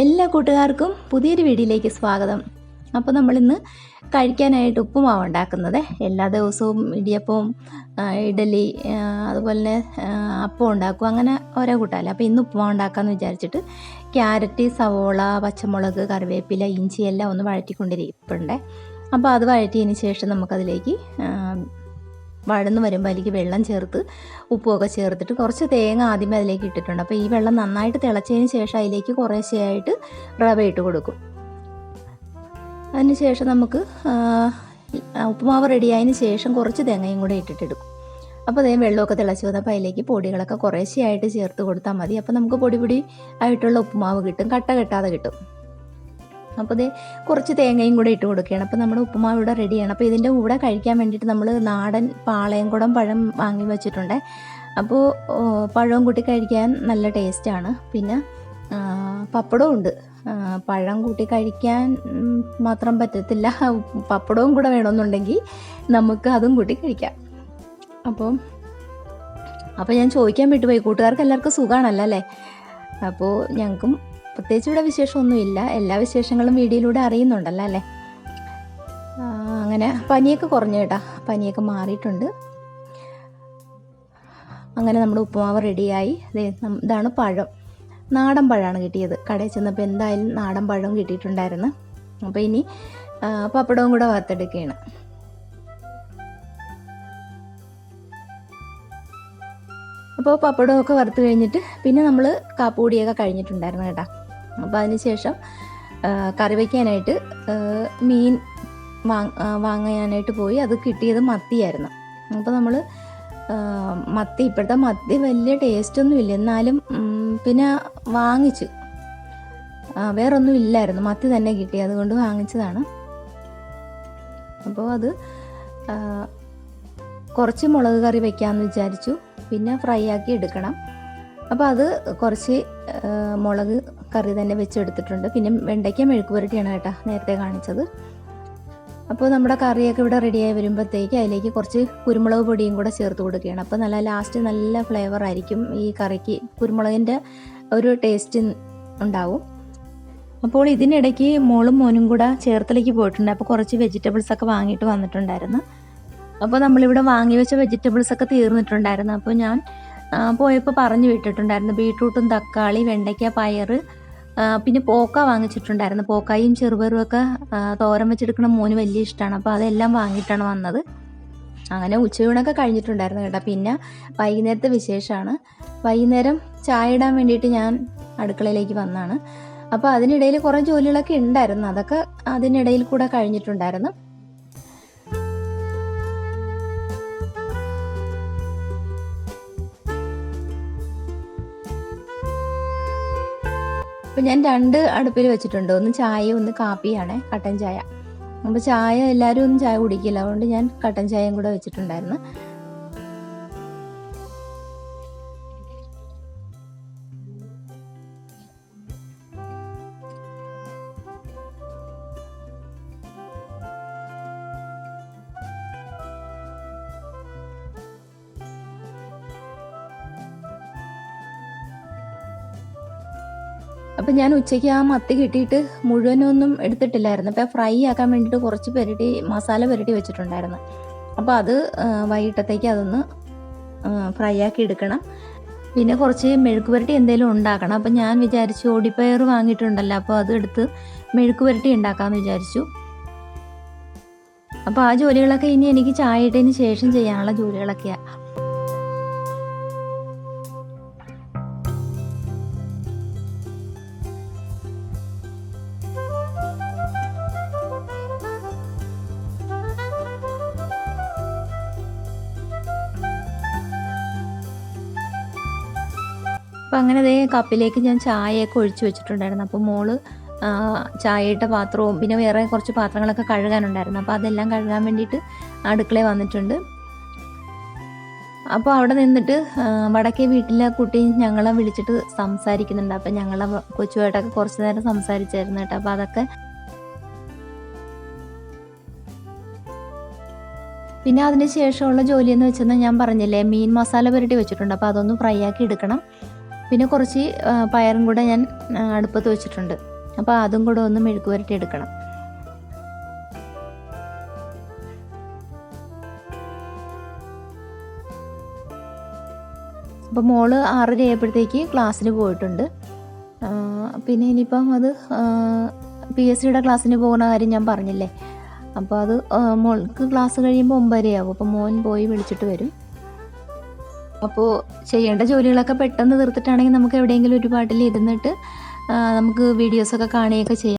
എല്ലാ കൂട്ടുകാർക്കും പുതിയൊരു വീഡിയോയിലേക്ക് സ്വാഗതം. അപ്പോൾ നമ്മളിന്ന് കഴിക്കാനായിട്ട് ഉപ്പുമാവ് ഉണ്ടാക്കുന്നത്. എല്ലാ ദിവസവും ഇടിയപ്പവും ഇഡലി അതുപോലെ തന്നെ അപ്പം ഉണ്ടാക്കും. അങ്ങനെ ഓരോ കൂട്ടാമല്ലോ അപ്പോൾ ഇന്ന് ഉപ്പുമാവ് ഉണ്ടാക്കാമെന്ന് വിചാരിച്ചിട്ട് ക്യാരറ്റ് സവോള പച്ചമുളക് കറിവേപ്പില ഇഞ്ചി എല്ലാം ഒന്ന് വഴറ്റിക്കൊണ്ടിരിപ്പുണ്ട്. അപ്പോൾ അത് വഴറ്റിയതിന് ശേഷം നമുക്കതിലേക്ക് വഴന്ന് വരുമ്പോൾ അതിലേക്ക് വെള്ളം ചേർത്ത് ഉപ്പുമൊക്കെ ചേർത്തിട്ട് കുറച്ച് തേങ്ങ ആദ്യമേ അതിലേക്ക് ഇട്ടിട്ടുണ്ട്. അപ്പോൾ ഈ വെള്ളം നന്നായിട്ട് തിളച്ചതിന് ശേഷം അതിലേക്ക് കുറേശ്ശെയായിട്ട് റവ ഇട്ട് കൊടുക്കും. അതിന് ശേഷം നമുക്ക് ഉപ്പുമാവ് റെഡിയായതിന് ശേഷം കുറച്ച് തേങ്ങയും കൂടെ ഇട്ടിട്ടെടുക്കും അപ്പോൾ അതേ വെള്ളമൊക്കെ തിളച്ച് വന്നപ്പോൾ അതിലേക്ക് പൊടികളൊക്കെ കുറേശ്ശെയായിട്ട് ചേർത്ത് കൊടുത്താൽ മതി. അപ്പോൾ നമുക്ക് പൊടി പൊടി ആയിട്ടുള്ള ഉപ്പുമാവ് കിട്ടും. കട്ട കെട്ടാതെ കിട്ടും. അപ്പോൾ ഇത് കുറച്ച് തേങ്ങയും കൂടെ ഇട്ട് കൊടുക്കുകയാണ്. അപ്പോൾ നമ്മുടെ ഉപ്പുമാവ് ഇവിടെ റെഡിയാണ് അപ്പോൾ ഇതിന്റെ കൂടെ കഴിക്കാൻ വേണ്ടിയിട്ട് നമ്മൾ നാടൻ പാളയംകുടം പഴം വാങ്ങി വെച്ചിട്ടുണ്ട്. അപ്പോൾ പഴവും കൂട്ടി കഴിക്കാൻ നല്ല ടേസ്റ്റാണ് പിന്നെ പപ്പടവും ഉണ്ട്. പഴം കൂട്ടി കഴിക്കാൻ മാത്രം പറ്റത്തില്ല. പപ്പടവും കൂടെ വേണമെന്നുണ്ടെങ്കിൽ നമുക്ക് അതും കൂട്ടി കഴിക്കാം. അപ്പോൾ അപ്പോൾ ഞാൻ ചോദിക്കാൻ വിട്ടുപോയി. കൂട്ടുകാർക്ക് എല്ലാവർക്കും സുഖമാണല്ലോ അല്ലേ? അപ്പോൾ ഞങ്ങൾക്കും പ്രത്യേകിച്ച് ഇവിടെ വിശേഷമൊന്നുമില്ല. എല്ലാ വിശേഷങ്ങളും വീഡിയോയിലൂടെ അറിയുന്നുണ്ടല്ലോ അല്ലേ? അങ്ങനെ പനിയൊക്കെ കുറഞ്ഞു കേട്ടാ. പനിയൊക്കെ മാറിയിട്ടുണ്ട്. അങ്ങനെ നമ്മുടെ ഉപ്പുമാവ് റെഡിയായി. ഇതാണ് പഴം. നാടൻ പഴമാണ് കിട്ടിയത്. കടയിൽ ചെന്നപ്പോൾ എന്തായാലും നാടൻ പഴവും കിട്ടിയിട്ടുണ്ടായിരുന്നു. അപ്പോൾ ഇനി പപ്പടവും കൂടെ വറുത്തെടുക്കുകയാണ്. അപ്പോൾ പപ്പടമൊക്കെ വറുത്ത് കഴിഞ്ഞിട്ട് പിന്നെ നമ്മൾ കാപ്പുപൊടിയൊക്കെ കഴിഞ്ഞിട്ടുണ്ടായിരുന്നു കേട്ടോ. അപ്പോൾ അതിന് ശേഷം കറി വയ്ക്കാനായിട്ട് മീൻ വാങ്ങാനായിട്ട് പോയി. അത് കിട്ടിയത് മത്തിയായിരുന്നു. അപ്പോൾ നമ്മൾ മത്തി ഇപ്പോഴത്തെ മത്തി വലിയ ടേസ്റ്റൊന്നും ഇല്ല. എന്നാലും പിന്നെ വാങ്ങിച്ചു. വേറൊന്നും ഇല്ലായിരുന്നു. മത്തി തന്നെ കിട്ടി. അതുകൊണ്ട് വാങ്ങിച്ചതാണ്. അപ്പോൾ അത് കുറച്ച് മുളക് കറി വെക്കാമെന്ന് വിചാരിച്ചു. പിന്നെ ഫ്രൈ ആക്കി എടുക്കണം. അപ്പോൾ അത് കുറച്ച് മുളക് കറി തന്നെ വെച്ചെടുത്തിട്ടുണ്ട്. പിന്നെ വെണ്ടയ്ക്ക മെഴുക്ക് പുരട്ടിയാണ് കേട്ടോ നേരത്തെ കാണിച്ചത്. അപ്പോൾ നമ്മുടെ കറിയൊക്കെ ഇവിടെ റെഡിയായി വരുമ്പോഴത്തേക്ക് അതിലേക്ക് കുറച്ച് കുരുമുളക് പൊടിയും കൂടെ ചേർത്ത് കൊടുക്കുകയാണ്. അപ്പോൾ നല്ല ലാസ്റ്റ് നല്ല ഫ്ലേവർ ആയിരിക്കും ഈ കറിക്ക്. കുരുമുളകിന്റെ ഒരു ടേസ്റ്റ് ഉണ്ടാവും. അപ്പോൾ ഇതിനിടയ്ക്ക് മോളും മോനും കൂടെ ചേർത്തലേക്ക് പോയിട്ടുണ്ട്. അപ്പോൾ കുറച്ച് വെജിറ്റബിൾസ് ഒക്കെ വാങ്ങിയിട്ട് വന്നിട്ടുണ്ടായിരുന്നു. അപ്പോൾ നമ്മളിവിടെ വാങ്ങി വെച്ച വെജിറ്റബിൾസ് ഒക്കെ തീർന്നിട്ടുണ്ടായിരുന്നു. അപ്പോൾ ഞാൻ പോയപ്പോൾ പറഞ്ഞു വിട്ടിട്ടുണ്ടായിരുന്നു. ബീട്രൂട്ടും തക്കാളി വെണ്ടയ്ക്ക പയർ പിന്നെ പോക്ക വാങ്ങിച്ചിട്ടുണ്ടായിരുന്നു. പോക്കായും ചെറുപയറും ഒക്കെ തോരൻ വെച്ചെടുക്കണ മോന് വലിയ ഇഷ്ടമാണ് അപ്പോൾ അതെല്ലാം വാങ്ങിയിട്ടാണ് വന്നത്. അങ്ങനെ ഉച്ചയൂണൊക്കെ കഴിഞ്ഞിട്ടുണ്ടായിരുന്നു കേട്ടോ. പിന്നെ വൈകുന്നേരത്തെ വിശേഷമാണ്. വൈകുന്നേരം ചായ ഇടാൻ വേണ്ടിയിട്ട് ഞാൻ അടുക്കളയിലേക്ക് വന്നാണ്. അപ്പോൾ അതിനിടയിൽ കുറേ ജോലികളൊക്കെ ഉണ്ടായിരുന്നു. അതൊക്കെ അതിനിടയിൽ കൂടെ കഴിഞ്ഞിട്ടുണ്ടായിരുന്നു. അപ്പോൾ ഞാൻ രണ്ട് അടുപ്പിൽ വെച്ചിട്ടുണ്ട്. ഒന്ന് ചായ ഒന്ന് കാപ്പിയാണ് കട്ടൻ ചായ. അപ്പോൾ ചായ എല്ലാവരും ഒന്നും ചായ കുടിക്കില്ല. അതുകൊണ്ട് ഞാൻ കട്ടൻ ചായയും കൂടെ വെച്ചിട്ടുണ്ടായിരുന്നു. അപ്പം ഞാൻ ഉച്ചയ്ക്ക് ആ മത്തി കിട്ടിയിട്ട് മുഴുവനൊന്നും എടുത്തിട്ടില്ലായിരുന്നു. അപ്പോൾ ഫ്രൈ ആക്കാൻ വേണ്ടിയിട്ട് കുറച്ച് പെരട്ടി മസാല പെരട്ടി വെച്ചിട്ടുണ്ടായിരുന്നു. അപ്പോൾ അത് വൈകിട്ടത്തേക്ക് അതൊന്ന് ഫ്രൈ ആക്കി എടുക്കണം. പിന്നെ കുറച്ച് മെഴുക്ക് പുരട്ടി എന്തെങ്കിലും ഉണ്ടാക്കണം. അപ്പം ഞാൻ വിചാരിച്ചു ഓടിപ്പയർ വാങ്ങിയിട്ടുണ്ടല്ലോ അപ്പോൾ അത് എടുത്ത് മെഴുക്ക് പുരട്ടി ഉണ്ടാക്കാമെന്ന് വിചാരിച്ചു. അപ്പോൾ ആ ജോലികളൊക്കെ ഇനി എനിക്ക് ചായ ഇട്ടതിന് ശേഷം ചെയ്യാനുള്ള ജോലികളൊക്കെയാണ് അപ്പോൾ അങ്ങനെ അതേ കപ്പിലേക്ക് ഞാൻ ചായയൊക്കെ ഒഴിച്ചു വെച്ചിട്ടുണ്ടായിരുന്നു. അപ്പോൾ മോൾ ചായയുടെ പാത്രവും പിന്നെ വേറെ കുറച്ച് പാത്രങ്ങളൊക്കെ കഴുകാനുണ്ടായിരുന്നു. അപ്പോൾ അതെല്ലാം കഴുകാൻ വേണ്ടിയിട്ട് അടുക്കളയിൽ വന്നിട്ടുണ്ട്. അപ്പോൾ അവിടെ നിന്നിട്ട് വടക്കേ വീട്ടിലെ കുട്ടി ഞങ്ങളെ വിളിച്ചിട്ട് സംസാരിക്കുന്നുണ്ട്. അപ്പോൾ ഞങ്ങളെ കൊച്ചുമായിട്ടൊക്കെ കുറച്ച് നേരം സംസാരിച്ചായിരുന്നു കേട്ടോ. അപ്പോൾ അതൊക്കെ പിന്നെ അതിന് ശേഷമുള്ള ജോലി എന്ന് വെച്ചെന്നാൽ ഞാൻ പറഞ്ഞില്ലേ മീൻ മസാല പുരട്ടി വെച്ചിട്ടുണ്ട്. അപ്പോൾ അതൊന്ന് ഫ്രൈ ആക്കി എടുക്കണം. പിന്നെ കുറച്ച് പയറും കൂടെ ഞാൻ അടുപ്പത്ത് വെച്ചിട്ടുണ്ട്. അപ്പോൾ അതും കൂടെ ഒന്ന് മെഴുക്ക് പുരട്ടി എടുക്കണം. അപ്പോൾ മോൾ ആറര ആയപ്പോഴത്തേക്ക് ക്ലാസ്സിന് പോയിട്ടുണ്ട്. പിന്നെ ഇനിയിപ്പം അത് പി എസ് സിയുടെ ക്ലാസ്സിന് പോകുന്ന കാര്യം ഞാൻ പറഞ്ഞില്ലേ? അപ്പോൾ അത് മോൾക്ക് ക്ലാസ് കഴിയുമ്പോൾ ഒമ്പതരയാവും. അപ്പോൾ മോൻ പോയി വിളിച്ചിട്ട് വരും. അപ്പോൾ ചെയ്യേണ്ട ജോലികളൊക്കെ പെട്ടെന്ന് തീർത്തിട്ടാണെങ്കിൽ നമുക്ക് എവിടെയെങ്കിലും ഒരു പാട്ടിൽ ഇരുന്നിട്ട് നമുക്ക് വീഡിയോസൊക്കെ കാണുകയൊക്കെ ചെയ്യാം.